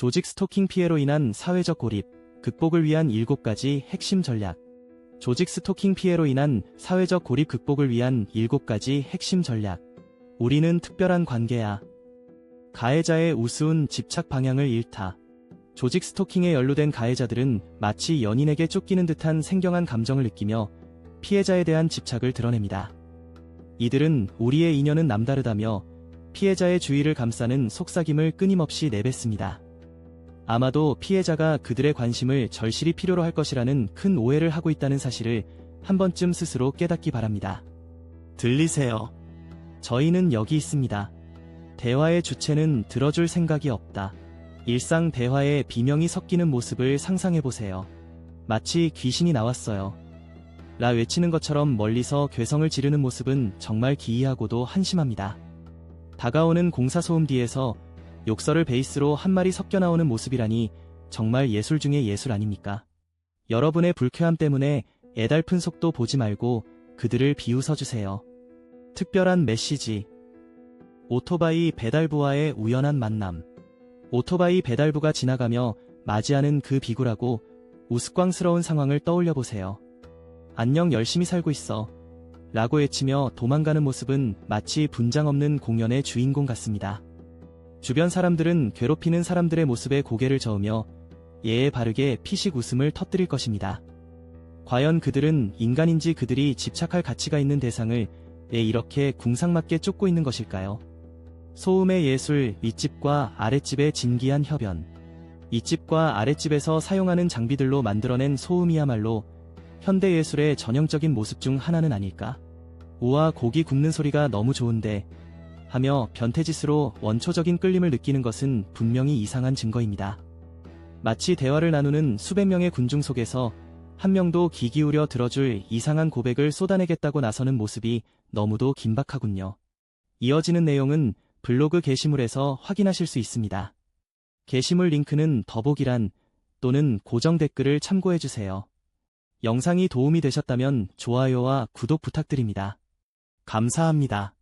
조직 스토킹 피해로 인한 사회적 고립, 극복을 위한 7가지 핵심 전략. 조직 스토킹 피해로 인한 사회적 고립 극복을 위한 7가지 핵심 전략. 우리는 특별한 관계야. 가해자의 우스운 집착 방향을 잃다. 조직 스토킹에 연루된 가해자들은 마치 연인에게 쫓기는 듯한 생경한 감정을 느끼며 피해자에 대한 집착을 드러냅니다. 이들은 우리의 인연은 남다르다며 피해자의 주위를 감싸는 속삭임을 끊임없이 내뱉습니다. 아마도 피해자가 그들의 관심을 절실히 필요로 할 것이라는 큰 오해를 하고 있다는 사실을 한 번쯤 스스로 깨닫기 바랍니다. 들리세요? 저희는 여기 있습니다. 대화의 주체는 들어줄 생각이 없다. 일상 대화에 비명이 섞이는 모습을 상상해보세요. 마치 귀신이 나왔어요. 라 외치는 것처럼 멀리서 괴성을 지르는 모습은 정말 기이하고도 한심합니다. 다가오는 공사소음 뒤에서 욕설을 베이스로 한 마리 섞여 나오는 모습이라니 정말 예술 중의 예술 아닙니까? 여러분의 불쾌함 때문에 애달픈 속도 보지 말고 그들을 비웃어주세요. 특별한 메시지. 오토바이 배달부와의 우연한 만남. 오토바이 배달부가 지나가며 맞이하는 그 비굴하고 우스꽝스러운 상황을 떠올려 보세요. 안녕 열심히 살고 있어. 라고 외치며 도망가는 모습은 마치 분장 없는 공연의 주인공 같습니다. 주변 사람들은 괴롭히는 사람들의 모습에 고개를 저으며 예에 바르게 피식 웃음을 터뜨릴 것입니다. 과연 그들은 인간인지 그들이 집착할 가치가 있는 대상을 왜 이렇게 궁상맞게 쫓고 있는 것일까요? 소음의 예술, 윗집과 아랫집의 진기한 협연. 윗집과 아랫집에서 사용하는 장비들로 만들어낸 소음이야말로 현대 예술의 전형적인 모습 중 하나는 아닐까? 우와 고기 굽는 소리가 너무 좋은데 하며 변태짓으로 원초적인 끌림을 느끼는 것은 분명히 이상한 증거입니다. 마치 대화를 나누는 수백 명의 군중 속에서 한 명도 귀 기울여 들어줄 이상한 고백을 쏟아내겠다고 나서는 모습이 너무도 긴박하군요. 이어지는 내용은 블로그 게시물에서 확인하실 수 있습니다. 게시물 링크는 더보기란 또는 고정 댓글을 참고해주세요. 영상이 도움이 되셨다면 좋아요와 구독 부탁드립니다. 감사합니다.